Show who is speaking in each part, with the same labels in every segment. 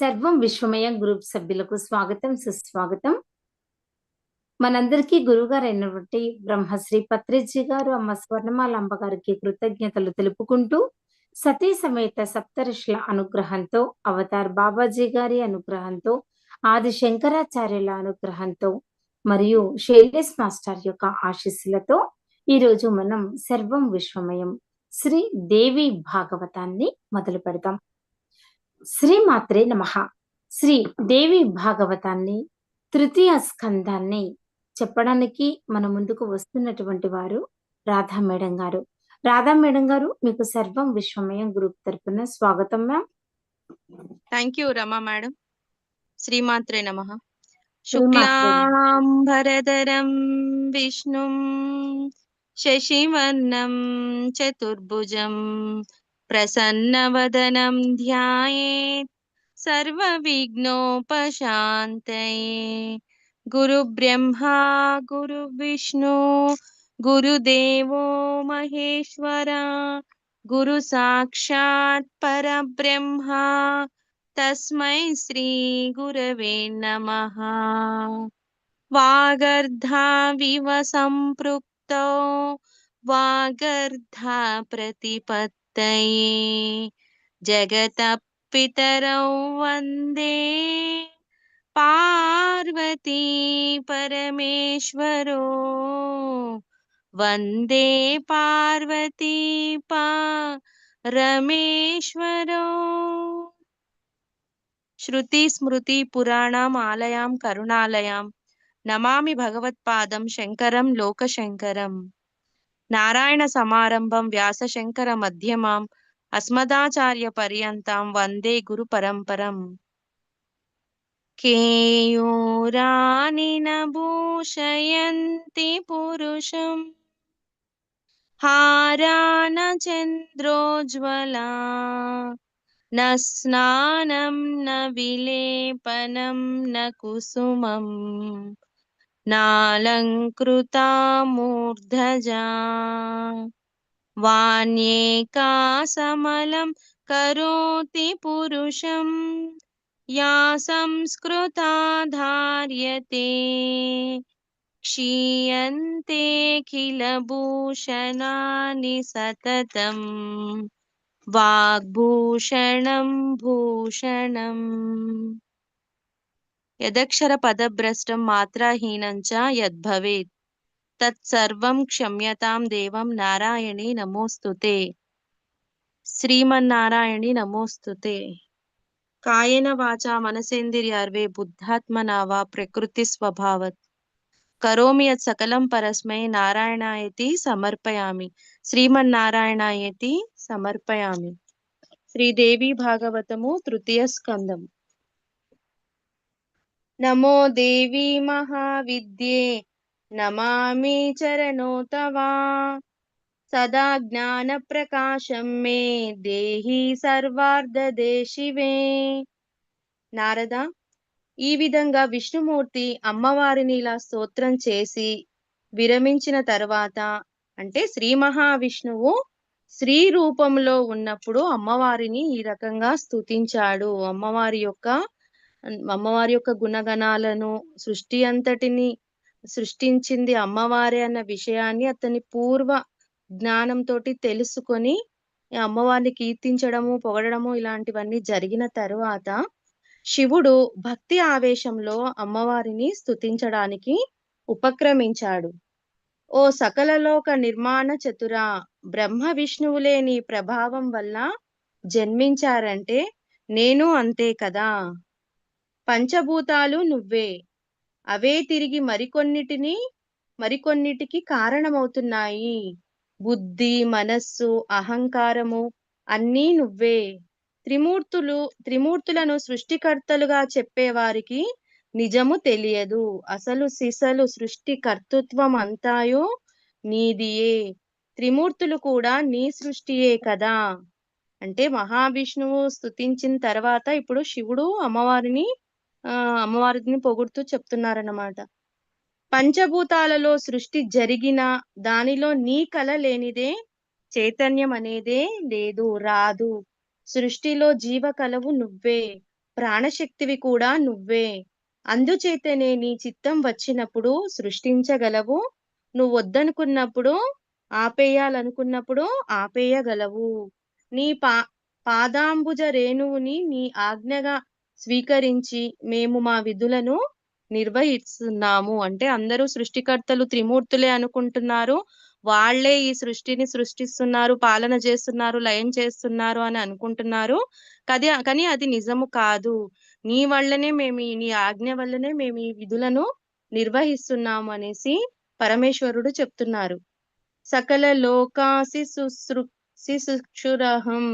Speaker 1: సర్వం విశ్వమయ గ్రూప్ సభ్యులకు స్వాగతం సుస్వాగతం మనందరికీ గురువుగారు అయినటువంటి బ్రహ్మశ్రీ పత్రిజీ గారు అమ్మ స్వర్ణమాల గారికి కృతజ్ఞతలు తెలుపుకుంటూ సతీ సమేత సప్తరుషుల అనుగ్రహంతో అవతార్ బాబాజీ గారి అనుగ్రహంతో ఆది శంకరాచార్యుల అనుగ్రహంతో మరియు శైలేష్ మాస్టర్ యొక్క ఆశీస్సులతో ఈరోజు మనం సర్వం విశ్వమయం శ్రీ దేవి భాగవతాన్ని మొదలు పెడతాం శ్రీమాత్రే నమ శ్రీ దేవి భాగవతాన్ని తృతీయ స్కందాన్ని చెప్పడానికి మన ముందుకు వస్తున్నటువంటి వారు రాధా మేడం గారు రాధా మేడం గారు మీకు సర్వం విశ్వమయం గ్రూప్ తరఫున స్వాగతం ma'am
Speaker 2: thank you Rama madam శ్రీమాత్రే నమ శుక్లాంబరధరం విష్ణుం శశివర్ణం చతుర్భుజం ప్రసన్నవదనం ధ్యాయేత్ సర్వవిఘ్నోపశాంతయే గురుబ్రహ్మా గురువిష్ణు గురుదేవో మహేశ్వర గురు సాక్షాత్ పరబ్రహ్మ తస్మై శ్రీ గురవే నమ వాగర్ధావివ సంపృక్త వాగర్ధ ప్రతిపత్ तये जगतपितरौ वन्दे पार्वती परमेश्वरो वन्दे पार्वती पा रमेश्वरो श्रुतिस्मृतिपुराणाम् आलयां करुणालयां नमामि भगवत्पादं शङ्करं लोकशङ्करम् నారాయణ సమారంభం వ్యాసశంకర మధ్యమాం అస్మదాచార్య పర్యంతం వందే గురు పరంపరం కేయూరానిన భూషయంతి పురుషం హారాన చంద్రోజ్వలా न स्नानं न विलेपनं न कुसुमम् नालङ्कृता मूर्धजा वाण्येका समलं करोति पुरुषं या संस्कृता धार्यते क्षीयन्ते किल भूषणानि सततं वाग्भूषणं भूषणम् యదక్షర పదభ్రష్టం మాత్రాహీనంచ యద్భవేత్ తత్సర్వం క్షమ్యతాం దేవం నారాయణి నమోస్తుతే శ్రీమన్నారాయణి నమోస్తుతే కాయన వాచ మనసేంద్రియర్వే బుద్ధాత్మనా వా ప్రకృతి స్వభావత్ కరోమి యత్ సకలం పరస్మై నారాయణాయతి సమర్పయామి శ్రీమన్నారాయణాయతి సమర్పయామి శ్రీదేవి భాగవతము తృతీయ స్కందము నమో దేవి మహావిద్యే నమామి చరణో తవా సదా ప్రకాశం మే దేహి సర్వార్ధదేశివే నారద ఈ విధంగా విష్ణుమూర్తి అమ్మవారిని ఇలా స్తోత్రం చేసి విరమించిన తర్వాత అంటే శ్రీ మహావిష్ణువు స్త్రీ రూపంలో ఉన్నప్పుడు అమ్మవారిని ఈ రకంగా స్థుతించాడు అమ్మవారి యొక్క అమ్మవారి యొక్క గుణగణాలను సృష్టి అంతటిని సృష్టించింది అమ్మవారే అన్న విషయాన్ని అతని పూర్వ జ్ఞానంతో తెలుసుకొని అమ్మవారిని కీర్తించడము పొగడము ఇలాంటివన్నీ జరిగిన తరువాత శివుడు భక్తి ఆవేశంలో అమ్మవారిని స్థుతించడానికి ఉపక్రమించాడు ఓ సకలలోక నిర్మాణ చతుర బ్రహ్మ విష్ణువులేని ప్రభావం వల్ల జన్మించారంటే నేను అంతే కదా పంచభూతాలు నువ్వే అవే తిరిగి మరికొన్నిటిని మరికొన్నిటికి కారణమవుతున్నాయి బుద్ధి మనస్సు అహంకారము అన్నీ నువ్వే త్రిమూర్తులు త్రిమూర్తులను సృష్టికర్తలుగా చెప్పేవారికి నిజము తెలియదు అసలు సిసలు సృష్టి కర్తృత్వం అంతాయో నీదియే త్రిమూర్తులు కూడా నీ సృష్టియే కదా అంటే మహావిష్ణువు స్థుతించిన తర్వాత ఇప్పుడు శివుడు అమ్మవారిని ఆ అమ్మవారిని పొగుడుతూ చెప్తున్నారన్నమాట పంచభూతాలలో సృష్టి జరిగిన దానిలో నీ కళ లేనిదే చైతన్యం అనేదే లేదు రాదు సృష్టిలో జీవ కలవు నువ్వే ప్రాణశక్తివి కూడా నువ్వే అందుచేతనే నీ చిత్తం వచ్చినప్పుడు సృష్టించగలవు నువ్వు వద్దనుకున్నప్పుడు ఆపేయాలనుకున్నప్పుడు ఆపేయగలవు నీ పా పాదాంబుజ రేణువుని నీ ఆజ్ఞగా స్వీకరించి మేము మా విధులను నిర్వహిస్తున్నాము అంటే అందరూ సృష్టికర్తలు త్రిమూర్తులే అనుకుంటున్నారు వాళ్లే ఈ సృష్టిని సృష్టిస్తున్నారు పాలన చేస్తున్నారు లయం చేస్తున్నారు అని అనుకుంటున్నారు కదే కానీ అది నిజము కాదు నీ వల్లనే మేము నీ ఆజ్ఞ వల్లనే మేము ఈ విధులను నిర్వహిస్తున్నాము అనేసి పరమేశ్వరుడు చెప్తున్నారు సకల లోకాసి శుశ్రుక్షురహం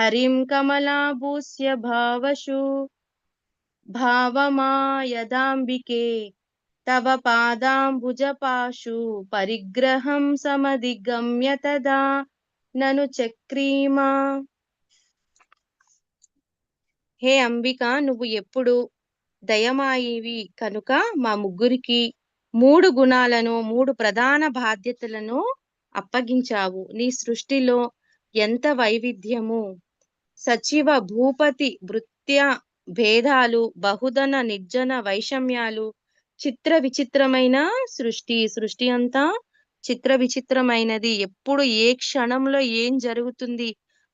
Speaker 2: హరిం కమలాభూస్య భావశు భావమాయదాంబికే తవ పాదాంబుజపాశు పరిగ్రహం సమధిగమ్యతదా నను చక్రీమా హే అంబిక నువ్వు ఎప్పుడు దయమాయివి కనుక మా ముగ్గురికి మూడు గుణాలను మూడు ప్రధాన బాధ్యతలను అప్పగించావు నీ సృష్టిలో ఎంత వైవిధ్యము సచివ భూపతి భృత్య భేదాలు బహుధన నిర్జన వైషమ్యాలు చిత్ర విచిత్రమైన సృష్టి సృష్టి అంతా చిత్ర విచిత్రమైనది ఎప్పుడు ఏ క్షణంలో ఏం జరుగుతుంది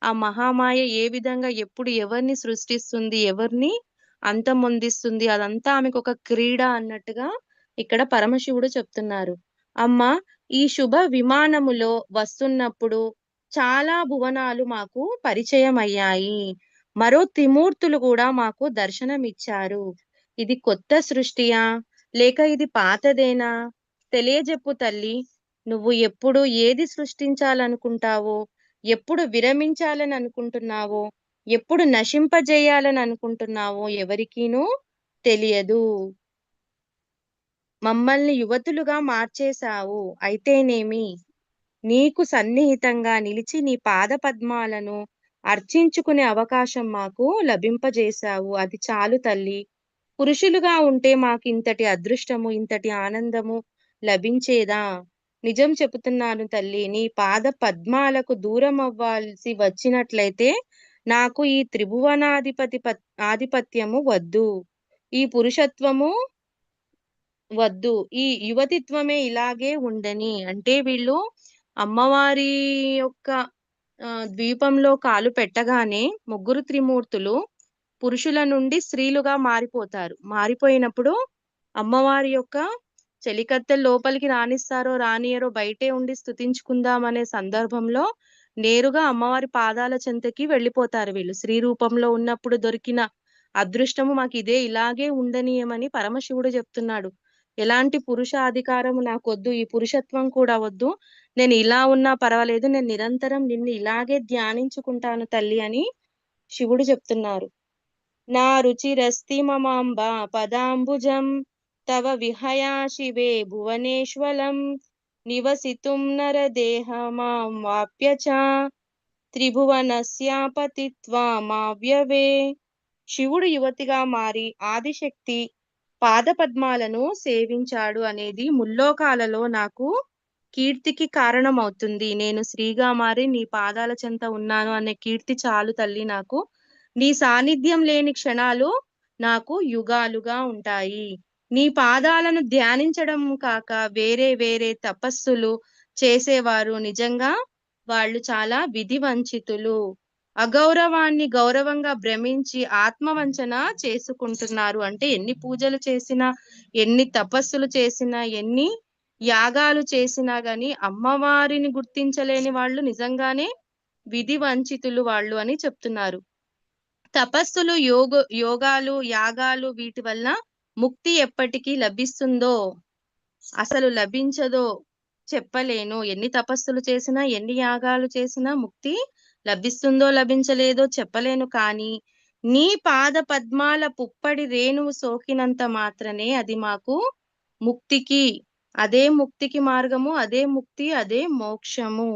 Speaker 2: ఆ మహామాయ ఏ విధంగా ఎప్పుడు ఎవరిని సృష్టిస్తుంది ఎవరిని అంతమొందిస్తుంది అదంతా ఆమెకు ఒక క్రీడ అన్నట్టుగా ఇక్కడ పరమశివుడు చెప్తున్నారు అమ్మ ఈ శుభ విమానములో వస్తున్నప్పుడు చాలా భువనాలు మాకు పరిచయం అయ్యాయి మరో త్రిమూర్తులు కూడా మాకు దర్శనమిచ్చారు ఇది కొత్త సృష్టియా లేక ఇది పాతదేనా తెలియజెప్పు తల్లి నువ్వు ఎప్పుడు ఏది సృష్టించాలనుకుంటావో ఎప్పుడు విరమించాలని అనుకుంటున్నావో ఎప్పుడు నశింపజేయాలని అనుకుంటున్నావో ఎవరికీనూ తెలియదు మమ్మల్ని యువతులుగా మార్చేశావు అయితేనేమి నీకు సన్నిహితంగా నిలిచి నీ పాద పద్మాలను అర్చించుకునే అవకాశం మాకు లభింపజేశావు అది చాలు తల్లి పురుషులుగా ఉంటే మాకు ఇంతటి అదృష్టము ఇంతటి ఆనందము లభించేదా నిజం చెబుతున్నాను తల్లి నీ పాద పద్మాలకు దూరం అవ్వాల్సి వచ్చినట్లయితే నాకు ఈ త్రిభువనాధిపతి ఆధిపత్యము వద్దు ఈ పురుషత్వము వద్దు ఈ యువతిత్వమే ఇలాగే ఉండని అంటే వీళ్ళు అమ్మవారి యొక్క ద్వీపంలో కాలు పెట్టగానే ముగ్గురు త్రిమూర్తులు పురుషుల నుండి స్త్రీలుగా మారిపోతారు మారిపోయినప్పుడు అమ్మవారి యొక్క చెలికత్తెలు లోపలికి రాణిస్తారో రానియరో బయటే ఉండి స్థుతించుకుందాం అనే సందర్భంలో నేరుగా అమ్మవారి పాదాల చెంతకి వెళ్ళిపోతారు వీళ్ళు స్త్రీ రూపంలో ఉన్నప్పుడు దొరికిన అదృష్టము మాకు ఇదే ఇలాగే ఉండనీయమని పరమశివుడు చెప్తున్నాడు ఎలాంటి పురుష నాకు వద్దు ఈ పురుషత్వం కూడా వద్దు నేను ఇలా ఉన్నా పర్వాలేదు నేను నిరంతరం నిన్ను ఇలాగే ధ్యానించుకుంటాను తల్లి అని శివుడు చెప్తున్నారు నా రుచి రస్తి మమాంబ పదాంబుజం తవ విహయా శివే భువనేశ్వలం నివసితుం నరదేహ మాం వాప్యచ త్రిభువనస్యాపతిత్వా మావ్యవే శివుడు యువతిగా మారి ఆదిశక్తి పాదపద్మాలను సేవించాడు అనేది ముల్లోకాలలో నాకు కీర్తికి కారణం అవుతుంది నేను శ్రీగా మారి నీ పాదాల చెంత ఉన్నాను అనే కీర్తి చాలు తల్లి నాకు నీ సాన్నిధ్యం లేని క్షణాలు నాకు యుగాలుగా ఉంటాయి నీ పాదాలను ధ్యానించడం కాక వేరే వేరే తపస్సులు చేసేవారు నిజంగా వాళ్ళు చాలా విధి వంచితులు అగౌరవాన్ని గౌరవంగా భ్రమించి ఆత్మవంచన చేసుకుంటున్నారు అంటే ఎన్ని పూజలు చేసినా ఎన్ని తపస్సులు చేసినా ఎన్ని యాగాలు చేసినా గాని అమ్మవారిని గుర్తించలేని వాళ్ళు నిజంగానే విధి వంచితులు వాళ్ళు అని చెప్తున్నారు తపస్సులు యోగ యోగాలు యాగాలు వీటి వల్ల ముక్తి ఎప్పటికీ లభిస్తుందో అసలు లభించదో చెప్పలేను ఎన్ని తపస్సులు చేసినా ఎన్ని యాగాలు చేసినా ముక్తి లభిస్తుందో లభించలేదో చెప్పలేను కానీ నీ పాద పద్మాల పుప్పడి రేణువు సోకినంత మాత్రమే అది మాకు ముక్తికి అదే ముక్తికి మార్గము అదే ముక్తి అదే మోక్షము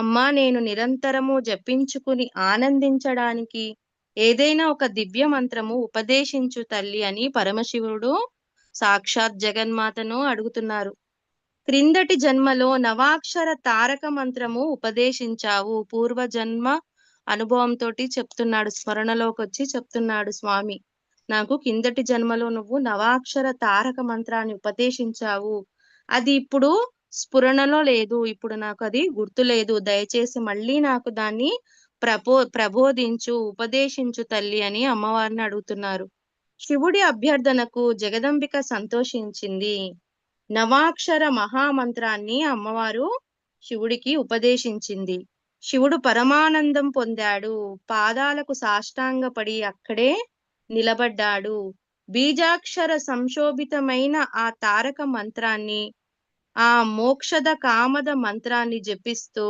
Speaker 2: అమ్మా నేను నిరంతరము జపించుకుని ఆనందించడానికి ఏదైనా ఒక దివ్య మంత్రము ఉపదేశించు తల్లి అని పరమశివుడు సాక్షాత్ జగన్మాతను అడుగుతున్నారు క్రిందటి జన్మలో నవాక్షర తారక మంత్రము ఉపదేశించావు పూర్వ జన్మ అనుభవంతో చెప్తున్నాడు స్మరణలోకి వచ్చి చెప్తున్నాడు స్వామి నాకు కిందటి జన్మలో నువ్వు నవాక్షర తారక మంత్రాన్ని ఉపదేశించావు అది ఇప్పుడు స్ఫురణలో లేదు ఇప్పుడు నాకు అది గుర్తు లేదు దయచేసి మళ్ళీ నాకు దాన్ని ప్రబో ప్రబోధించు ఉపదేశించు తల్లి అని అమ్మవారిని అడుగుతున్నారు శివుడి అభ్యర్థనకు జగదంబిక సంతోషించింది నవాక్షర మహామంత్రాన్ని అమ్మవారు శివుడికి ఉపదేశించింది శివుడు పరమానందం పొందాడు పాదాలకు సాష్టాంగపడి అక్కడే నిలబడ్డాడు బీజాక్షర సంశోభితమైన ఆ తారక మంత్రాన్ని ఆ మోక్షద కామద మంత్రాన్ని జపిస్తూ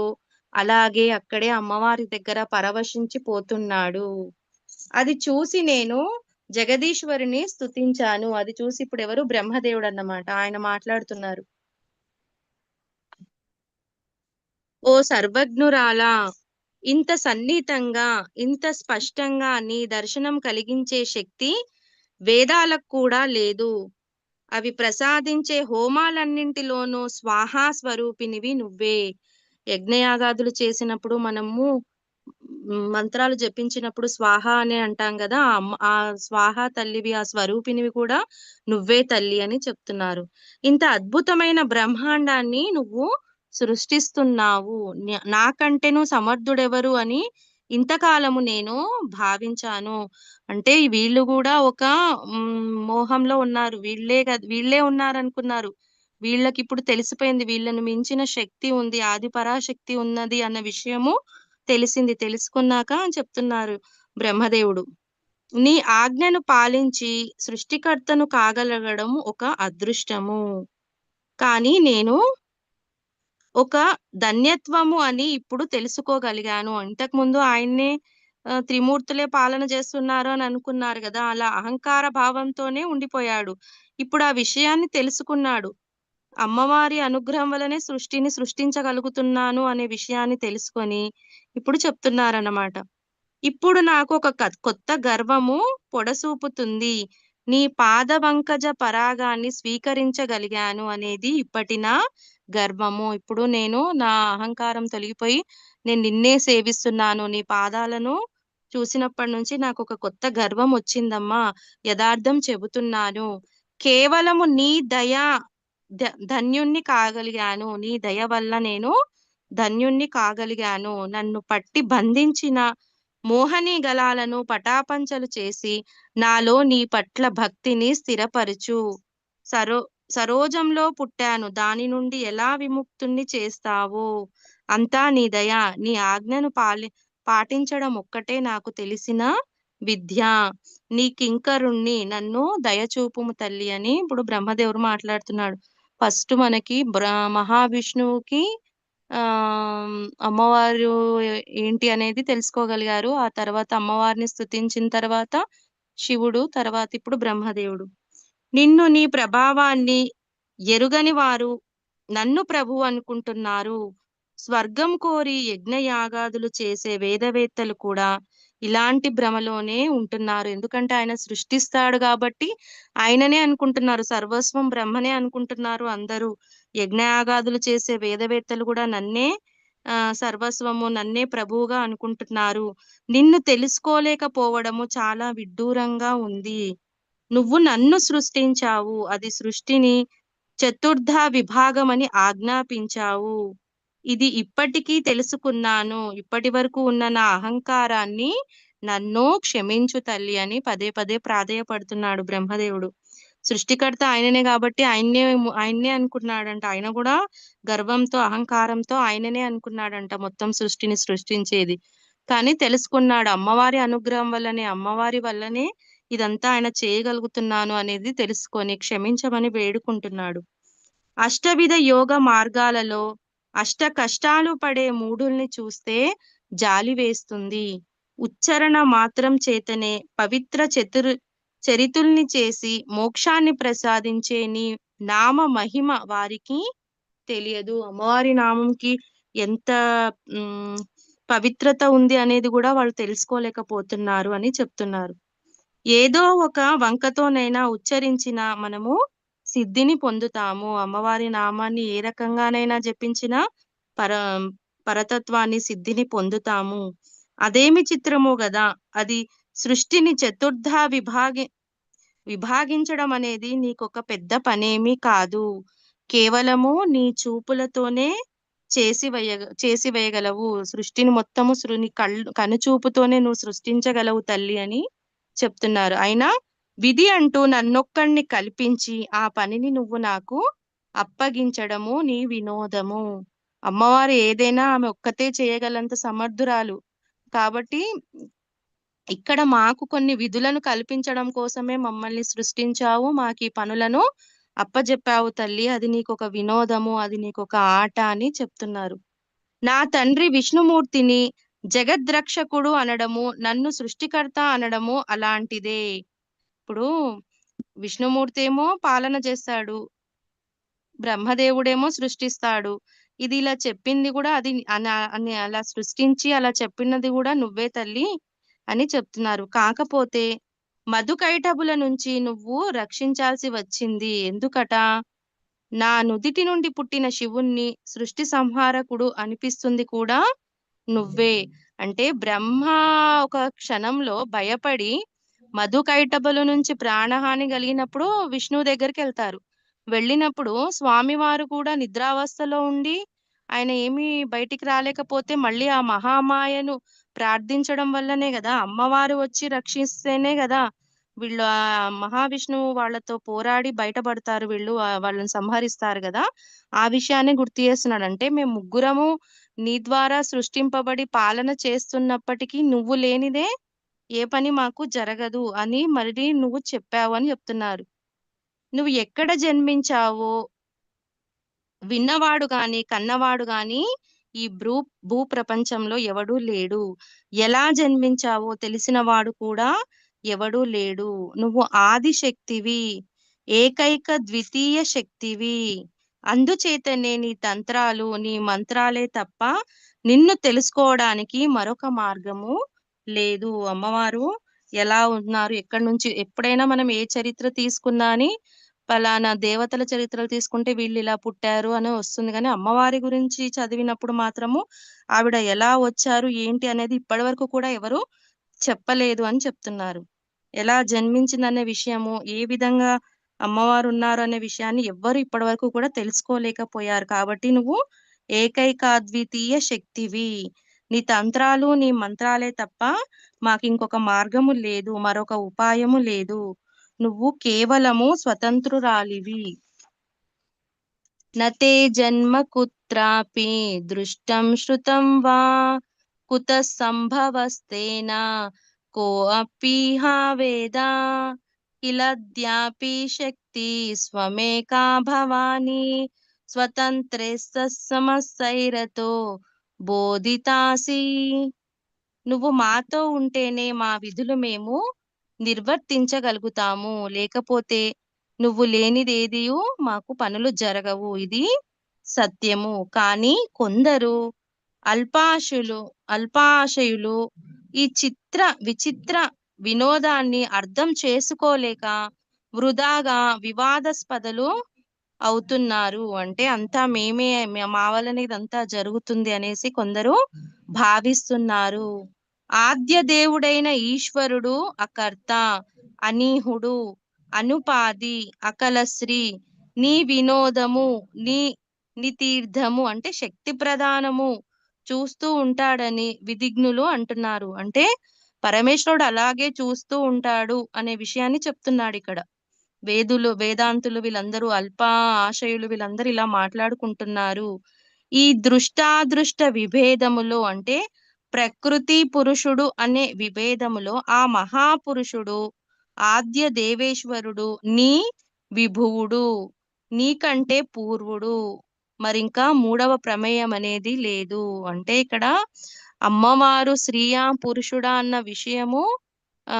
Speaker 2: అలాగే అక్కడే అమ్మవారి దగ్గర పరవశించి పోతున్నాడు అది చూసి నేను జగదీశ్వరిని స్థుతించాను అది చూసి ఇప్పుడు ఎవరు బ్రహ్మదేవుడు అన్నమాట ఆయన మాట్లాడుతున్నారు ఓ సర్వజ్ఞురాల ఇంత సన్నిహితంగా ఇంత స్పష్టంగా నీ దర్శనం కలిగించే శక్తి వేదాలకు కూడా లేదు అవి ప్రసాదించే హోమాలన్నింటిలోనూ స్వాహా స్వరూపినివి నువ్వే యజ్ఞయాగాదులు చేసినప్పుడు మనము మంత్రాలు జపించినప్పుడు స్వాహ అని అంటాం కదా ఆ స్వాహ తల్లివి ఆ స్వరూపినివి కూడా నువ్వే తల్లి అని చెప్తున్నారు ఇంత అద్భుతమైన బ్రహ్మాండాన్ని నువ్వు సృష్టిస్తున్నావు నాకంటే నువ్వు సమర్థుడెవరు అని ఇంతకాలము నేను భావించాను అంటే వీళ్ళు కూడా ఒక మోహంలో ఉన్నారు వీళ్ళే కదా వీళ్ళే ఉన్నారనుకున్నారు వీళ్ళకి ఇప్పుడు తెలిసిపోయింది వీళ్ళను మించిన శక్తి ఉంది ఆది పరాశక్తి ఉన్నది అన్న విషయము తెలిసింది తెలుసుకున్నాక అని చెప్తున్నారు బ్రహ్మదేవుడు నీ ఆజ్ఞను పాలించి సృష్టికర్తను కాగలగడం ఒక అదృష్టము కానీ నేను ఒక ధన్యత్వము అని ఇప్పుడు తెలుసుకోగలిగాను ముందు ఆయన్నే త్రిమూర్తులే పాలన చేస్తున్నారు అని అనుకున్నారు కదా అలా అహంకార భావంతోనే ఉండిపోయాడు ఇప్పుడు ఆ విషయాన్ని తెలుసుకున్నాడు అమ్మవారి అనుగ్రహం వలనే సృష్టిని సృష్టించగలుగుతున్నాను అనే విషయాన్ని తెలుసుకొని ఇప్పుడు చెప్తున్నారన్నమాట ఇప్పుడు నాకు ఒక కొత్త గర్వము పొడసూపుతుంది నీ పాదవంకజ పరాగాన్ని స్వీకరించగలిగాను అనేది ఇప్పటి నా గర్వము ఇప్పుడు నేను నా అహంకారం తొలగిపోయి నేను నిన్నే సేవిస్తున్నాను నీ పాదాలను చూసినప్పటి నుంచి నాకు ఒక కొత్త గర్వం వచ్చిందమ్మా యథార్థం చెబుతున్నాను కేవలము నీ దయ ధన్యుణ్ణి కాగలిగాను నీ దయ వల్ల నేను ధన్యుణ్ణి కాగలిగాను నన్ను పట్టి బంధించిన మోహని గలాలను పటాపంచలు చేసి నాలో నీ పట్ల భక్తిని స్థిరపరచు సరో సరోజంలో పుట్టాను దాని నుండి ఎలా విముక్తుణ్ణి చేస్తావో అంతా నీ దయ నీ ఆజ్ఞను పాలి పాటించడం ఒక్కటే నాకు తెలిసిన విద్య నీ కింకరుణ్ణి నన్ను దయచూపుము తల్లి అని ఇప్పుడు బ్రహ్మదేవుడు మాట్లాడుతున్నాడు ఫస్ట్ మనకి బ్ర మహావిష్ణువుకి ఆ అమ్మవారు ఏంటి అనేది తెలుసుకోగలిగారు ఆ తర్వాత అమ్మవారిని స్థుతించిన తర్వాత శివుడు తర్వాత ఇప్పుడు బ్రహ్మదేవుడు నిన్ను నీ ప్రభావాన్ని ఎరుగని వారు నన్ను ప్రభు అనుకుంటున్నారు స్వర్గం కోరి యజ్ఞయాగాదులు చేసే వేదవేత్తలు కూడా ఇలాంటి భ్రమలోనే ఉంటున్నారు ఎందుకంటే ఆయన సృష్టిస్తాడు కాబట్టి ఆయననే అనుకుంటున్నారు సర్వస్వం బ్రహ్మనే అనుకుంటున్నారు అందరూ యజ్ఞయాగాదులు చేసే వేదవేత్తలు కూడా నన్నే ఆ సర్వస్వము నన్నే ప్రభువుగా అనుకుంటున్నారు నిన్ను తెలుసుకోలేకపోవడము చాలా విడ్డూరంగా ఉంది నువ్వు నన్ను సృష్టించావు అది సృష్టిని చతుర్థ విభాగమని ఆజ్ఞాపించావు ఇది ఇప్పటికీ తెలుసుకున్నాను ఇప్పటి వరకు ఉన్న నా అహంకారాన్ని నన్ను క్షమించు తల్లి అని పదే పదే ప్రాధేయపడుతున్నాడు బ్రహ్మదేవుడు సృష్టికర్త ఆయననే కాబట్టి ఆయన్నే ఆయన్నే అనుకున్నాడంట ఆయన కూడా గర్వంతో అహంకారంతో ఆయననే అనుకున్నాడంట మొత్తం సృష్టిని సృష్టించేది కానీ తెలుసుకున్నాడు అమ్మవారి అనుగ్రహం వల్లనే అమ్మవారి వల్లనే ఇదంతా ఆయన చేయగలుగుతున్నాను అనేది తెలుసుకొని క్షమించమని వేడుకుంటున్నాడు అష్టవిధ యోగ మార్గాలలో అష్ట కష్టాలు పడే మూఢుల్ని చూస్తే జాలి వేస్తుంది ఉచ్చరణ మాత్రం చేతనే పవిత్ర చతురు చరితుల్ని చేసి మోక్షాన్ని ప్రసాదించే నీ నామ మహిమ వారికి తెలియదు అమ్మవారి నామంకి ఎంత పవిత్రత ఉంది అనేది కూడా వాళ్ళు తెలుసుకోలేకపోతున్నారు అని చెప్తున్నారు ఏదో ఒక వంకతోనైనా ఉచ్చరించిన మనము సిద్ధిని పొందుతాము అమ్మవారి నామాన్ని ఏ రకంగానైనా జపించినా పర పరతత్వాన్ని సిద్ధిని పొందుతాము అదేమి చిత్రమో కదా అది సృష్టిని చతుర్థ విభాగి విభాగించడం అనేది నీకొక పెద్ద పనేమీ కాదు కేవలము నీ చూపులతోనే చేసి వేయ చేసి వేయగలవు సృష్టిని మొత్తము సృని కళ్ళు కనుచూపుతోనే నువ్వు సృష్టించగలవు తల్లి అని చెప్తున్నారు అయినా విధి అంటూ నన్నొక్కడిని కల్పించి ఆ పనిని నువ్వు నాకు అప్పగించడము నీ వినోదము అమ్మవారు ఏదైనా ఆమె ఒక్కతే చేయగలంత సమర్థురాలు కాబట్టి ఇక్కడ మాకు కొన్ని విధులను కల్పించడం కోసమే మమ్మల్ని సృష్టించావు మాకు ఈ పనులను అప్పజెప్పావు తల్లి అది నీకు ఒక వినోదము అది నీకు ఒక ఆట అని చెప్తున్నారు నా తండ్రి విష్ణుమూర్తిని జగద్రక్షకుడు అనడము నన్ను సృష్టికర్త అనడము అలాంటిదే ఇప్పుడు విష్ణుమూర్తి ఏమో పాలన చేస్తాడు బ్రహ్మదేవుడేమో సృష్టిస్తాడు ఇది ఇలా చెప్పింది కూడా అది అని అలా సృష్టించి అలా చెప్పినది కూడా నువ్వే తల్లి అని చెప్తున్నారు కాకపోతే మధుకైటబుల నుంచి నువ్వు రక్షించాల్సి వచ్చింది ఎందుకట నా నుదిటి నుండి పుట్టిన శివుణ్ణి సృష్టి సంహారకుడు అనిపిస్తుంది కూడా నువ్వే అంటే బ్రహ్మ ఒక క్షణంలో భయపడి మధు కైటబుల నుంచి ప్రాణహాని కలిగినప్పుడు విష్ణువు దగ్గరికి వెళ్తారు వెళ్ళినప్పుడు స్వామి వారు కూడా నిద్రావస్థలో ఉండి ఆయన ఏమి బయటికి రాలేకపోతే మళ్ళీ ఆ మహామాయను ప్రార్థించడం వల్లనే కదా అమ్మవారు వచ్చి రక్షిస్తేనే కదా వీళ్ళు ఆ మహావిష్ణువు వాళ్ళతో పోరాడి బయటపడతారు వీళ్ళు వాళ్ళని సంహరిస్తారు కదా ఆ విషయాన్ని గుర్తు చేస్తున్నాడు అంటే మేము ముగ్గురము నీ ద్వారా సృష్టింపబడి పాలన చేస్తున్నప్పటికీ నువ్వు లేనిదే ఏ పని మాకు జరగదు అని మరి నువ్వు చెప్పావు అని చెప్తున్నారు నువ్వు ఎక్కడ జన్మించావో విన్నవాడు గాని కన్నవాడు గాని ఈ భూ భూ ప్రపంచంలో ఎవడూ లేడు ఎలా జన్మించావో తెలిసిన వాడు కూడా ఎవడూ లేడు నువ్వు ఆది శక్తివి ఏకైక ద్వితీయ శక్తివి అందుచేతనే నీ తంత్రాలు నీ మంత్రాలే తప్ప నిన్ను తెలుసుకోవడానికి మరొక మార్గము లేదు అమ్మవారు ఎలా ఉన్నారు ఎక్కడి నుంచి ఎప్పుడైనా మనం ఏ చరిత్ర తీసుకున్నా అని పలానా దేవతల చరిత్రలు తీసుకుంటే వీళ్ళు ఇలా పుట్టారు అని వస్తుంది కానీ అమ్మవారి గురించి చదివినప్పుడు మాత్రము ఆవిడ ఎలా వచ్చారు ఏంటి అనేది ఇప్పటి వరకు కూడా ఎవరు చెప్పలేదు అని చెప్తున్నారు ఎలా జన్మించిందనే విషయము ఏ విధంగా అమ్మవారు ఉన్నారు అనే విషయాన్ని ఎవ్వరు ఇప్పటి వరకు కూడా తెలుసుకోలేకపోయారు కాబట్టి నువ్వు ఏకైకాద్వితీయ శక్తివి నీ తంత్రాలు నీ మంత్రాలే తప్ప మాకు ఇంకొక మార్గము లేదు మరొక ఉపాయము లేదు నువ్వు కేవలము స్వతంత్రురాలివి నతే జన్మ కుత్రాపి దృష్టం శృతం వా కుత సంభవస్తేన కో అపిహా వేద ఇలాద్యాపి శక్తి స్వమేకా భవాని స్వతంత్రే సమస్సైరతో బోధితాసి నువ్వు మాతో ఉంటేనే మా విధులు మేము నిర్వర్తించగలుగుతాము లేకపోతే నువ్వు లేనిదేది మాకు పనులు జరగవు ఇది సత్యము కానీ కొందరు అల్పాశులు అల్పాశయులు ఈ చిత్ర విచిత్ర వినోదాన్ని అర్థం చేసుకోలేక వృధాగా వివాదాస్పదలు అవుతున్నారు అంటే అంతా మేమే మా అనేది ఇదంతా జరుగుతుంది అనేసి కొందరు భావిస్తున్నారు ఆద్య దేవుడైన ఈశ్వరుడు అకర్త అనీహుడు అనుపాది అకలశ్రీ నీ వినోదము నీ నితీర్థము అంటే శక్తి ప్రధానము చూస్తూ ఉంటాడని విధిజ్ఞులు అంటున్నారు అంటే పరమేశ్వరుడు అలాగే చూస్తూ ఉంటాడు అనే విషయాన్ని చెప్తున్నాడు ఇక్కడ వేదులు వేదాంతులు వీళ్ళందరూ అల్ప ఆశయులు వీళ్ళందరూ ఇలా మాట్లాడుకుంటున్నారు ఈ దృష్టాదృష్ట విభేదములో అంటే ప్రకృతి పురుషుడు అనే విభేదములో ఆ మహాపురుషుడు ఆద్య దేవేశ్వరుడు నీ విభువుడు నీకంటే పూర్వుడు మరింకా మూడవ ప్రమేయం అనేది లేదు అంటే ఇక్కడ అమ్మవారు స్త్రీయా పురుషుడా అన్న విషయము ఆ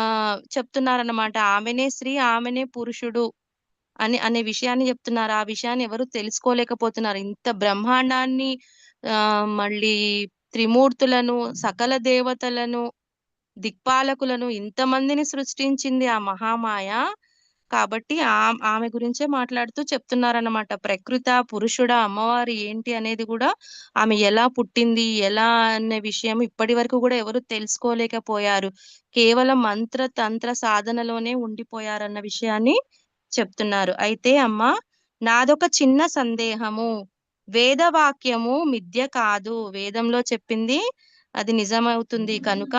Speaker 2: చెప్తున్నారన్నమాట ఆమెనే స్త్రీ ఆమెనే పురుషుడు అని అనే విషయాన్ని చెప్తున్నారు ఆ విషయాన్ని ఎవరు తెలుసుకోలేకపోతున్నారు ఇంత బ్రహ్మాండాన్ని ఆ మళ్ళీ త్రిమూర్తులను సకల దేవతలను దిక్పాలకులను ఇంతమందిని సృష్టించింది ఆ మహామాయ కాబట్టి ఆమె గురించే మాట్లాడుతూ చెప్తున్నారనమాట ప్రకృత పురుషుడ అమ్మవారు ఏంటి అనేది కూడా ఆమె ఎలా పుట్టింది ఎలా అనే విషయం ఇప్పటి వరకు కూడా ఎవరు తెలుసుకోలేకపోయారు కేవలం మంత్ర తంత్ర సాధనలోనే ఉండిపోయారన్న విషయాన్ని చెప్తున్నారు అయితే అమ్మ నాదొక చిన్న సందేహము వేదవాక్యము మిథ్య కాదు వేదంలో చెప్పింది అది నిజమవుతుంది కనుక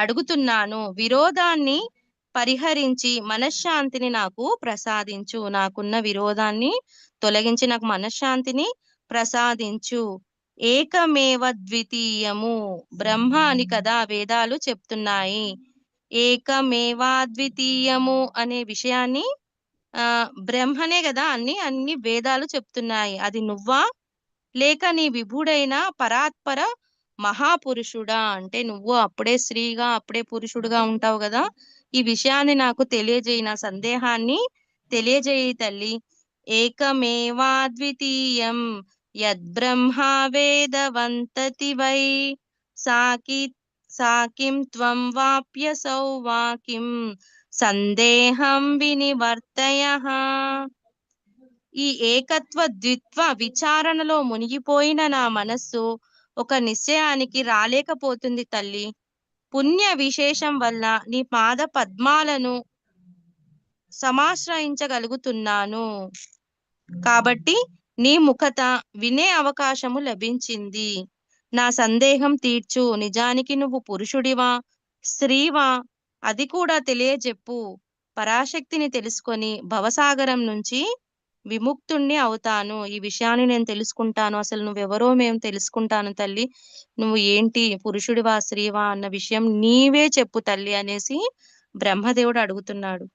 Speaker 2: అడుగుతున్నాను విరోధాన్ని పరిహరించి మనశ్శాంతిని నాకు ప్రసాదించు నాకున్న విరోధాన్ని తొలగించి నాకు మనశ్శాంతిని ప్రసాదించు ఏకమేవ ద్వితీయము బ్రహ్మ అని కదా వేదాలు చెప్తున్నాయి ఏకమేవాద్వితీయము అనే విషయాన్ని ఆ బ్రహ్మనే కదా అన్ని అన్ని వేదాలు చెప్తున్నాయి అది నువ్వా లేక నీ విభుడైన పరాత్పర మహాపురుషుడా అంటే నువ్వు అప్పుడే స్త్రీగా అప్పుడే పురుషుడుగా ఉంటావు కదా ఈ విషయాన్ని నాకు తెలియజేయి నా సందేహాన్ని తెలియజేయి తల్లి ఏకమేవా ద్వితీయం యద్బ్రహ్మా వేదవంతతి వై సాకి సాకిం త్వం వాప్యసౌ వాకిం సందేహం వినివర్తయ ఈ ఏకత్వ ద్విత్వ విచారణలో మునిగిపోయిన నా మనస్సు ఒక నిశ్చయానికి రాలేకపోతుంది తల్లి పుణ్య విశేషం వల్ల నీ పాద పద్మాలను సమాశ్రయించగలుగుతున్నాను కాబట్టి నీ ముఖత వినే అవకాశము లభించింది నా సందేహం తీర్చు నిజానికి నువ్వు పురుషుడివా స్త్రీవా అది కూడా తెలియజెప్పు పరాశక్తిని తెలుసుకొని భవసాగరం నుంచి విముక్తుణ్ణి అవుతాను ఈ విషయాన్ని నేను తెలుసుకుంటాను అసలు నువ్వెవరో మేము తెలుసుకుంటాను తల్లి నువ్వు ఏంటి పురుషుడివా స్త్రీవా అన్న విషయం నీవే చెప్పు తల్లి అనేసి బ్రహ్మదేవుడు అడుగుతున్నాడు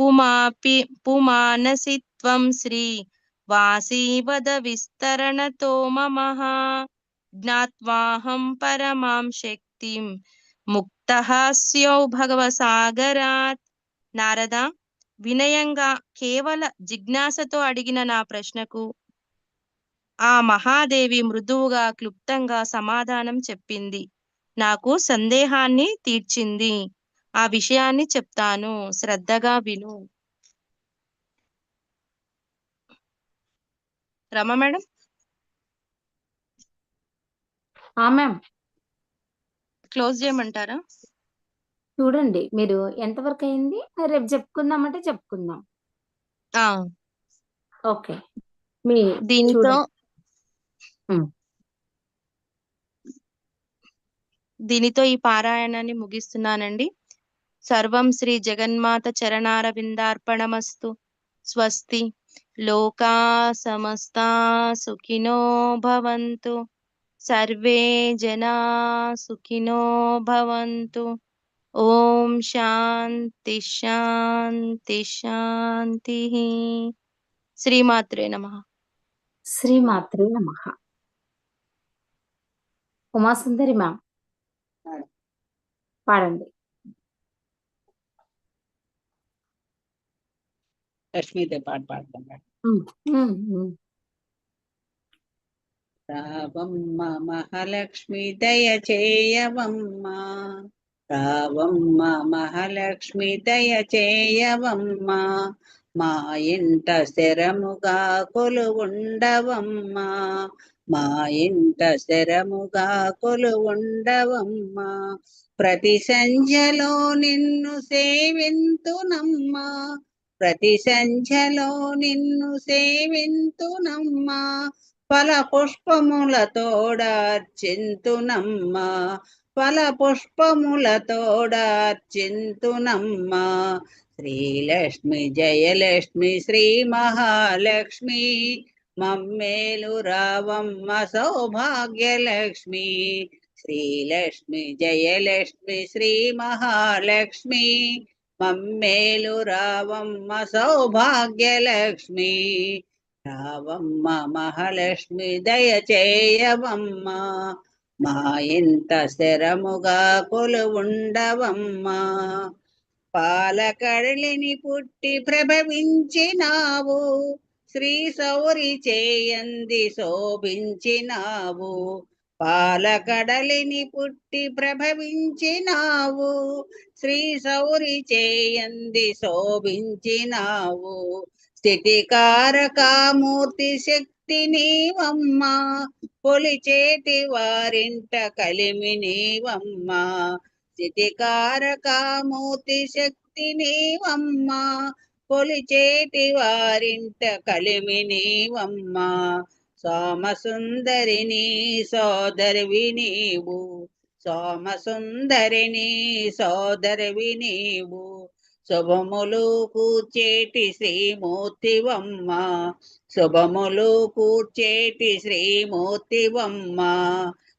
Speaker 2: పుమాపి పుమానసిత్వం శ్రీ వాసీవద విస్తరణతో మహా జ్ఞావాహం పరమాం శక్తిం ముక్త భగవ భగవసాగరాత్ నారద వినయంగా కేవల జిజ్ఞాసతో అడిగిన నా ప్రశ్నకు ఆ మహాదేవి మృదువుగా క్లుప్తంగా సమాధానం చెప్పింది నాకు సందేహాన్ని తీర్చింది ఆ విషయాన్ని చెప్తాను శ్రద్ధగా విను రమ మేడం క్లోజ్ చేయమంటారా
Speaker 3: చూడండి మీరు ఎంతవరకు అయింది రేపు చెప్పుకుందాం అంటే చెప్పుకుందాం ఆ ఓకే
Speaker 2: మీ దీంతో దీనితో ఈ పారాయణాన్ని ముగిస్తున్నానండి సర్వం శ్రీ జగన్మాత చరణార విందార్పణమస్తు స్వస్తి లోకా సమస్తా సుఖినో భవంతు సర్వే జనా సుఖినో భవంతు ओम शांति शांति शांति श्री मात्र नम
Speaker 3: श्री मात्र नम उमा सुंदरी मैम पाड़ी
Speaker 4: लक्ष्मी दे पाठ पाड़ता
Speaker 3: हम्म, हम्म, हम्म।
Speaker 4: मम महालक्ष्मी दया चेयम्मा రావమ్మ మహాలక్ష్మి దయ చేయవమ్మ మా ఇంట శరముగా కొలు ఉండవమ్మ మా ఇంట శరముగా కొలు ఉండవమ్మ ప్రతి సంధ్యలో నిన్ను సేవింతునమ్మా ప్రతి సంధ్యలో నిన్ను సేవింతునమ్మా ఫల పుష్పముల ఫల పుష్పములతోడార్చింతునమ్మ శ్రీలక్ష్మి జయలక్ష్మి శ్రీ మహాలక్ష్మి మమ్మేలు రావమ్మ సౌభాగ్యలక్ష్మి శ్రీలక్ష్మి జయలక్ష్మి శ్రీ మహాలక్ష్మి మమ్మేలు రావమ్మ సౌభాగ్యలక్ష్మి రావమ్మ మహాలక్ష్మి దయచేయవమ్మ మా ఇంత శరముగా కొలువుండవమ్మా పాలకడలిని పుట్టి ప్రభవించినావు శ్రీ సౌరి చేయంది శోభించినావు పాలకడలిని పుట్టి ప్రభవించినావు శ్రీ సౌరి చేయంది శోభించినావు స్థితికారకామూర్తి శక్తి భక్తి పొలి పొలిచేటి వారింట కలిమి నీవమ్మ స్థితికారకామూర్తి శక్తి నీవమ్మ పొలిచేటి వారింట కలిమి సోమ సోమసుందరిని సోదరివి నీవు సుందరిని సోదరివి నీవు శుభములు కూర్చేటి శ్రీమూర్తివమ్మ శుభములు కూర్చేటి బొమ్మ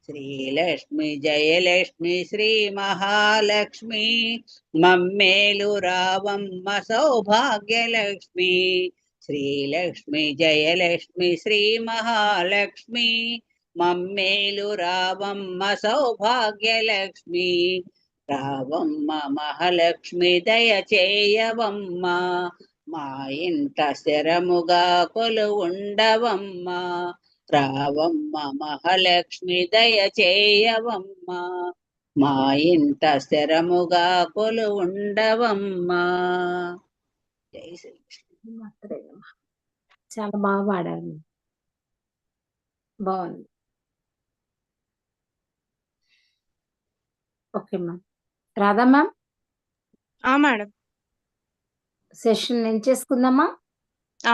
Speaker 4: శ్రీలక్ష్మి జయలక్ష్మి శ్రీ మహాలక్ష్మి మమ్మేలు రావమ్మ సౌభాగ్యలక్ష్మి శ్రీలక్ష్మి జయలక్ష్మి శ్రీ మహాలక్ష్మి మమ్మేలు రావమ్మ సౌభాగ్యలక్ష్మి రావమ్మ మహాలక్ష్మి దయచేయవమ్మ మా ఇంట స్థిరముగా కొలు ఉండవమ్మా రావమ్మ మహాలక్ష్మి దయ చేయవమ్మా మా ఇంట స్థిరముగా కొలు ఉండవమ్మా జై శ్రీకృష్ణ
Speaker 3: చాలా బాగా పాడారు బాగుంది okay ma'am Radha ma'am madam session ఏం చేసుకుందామా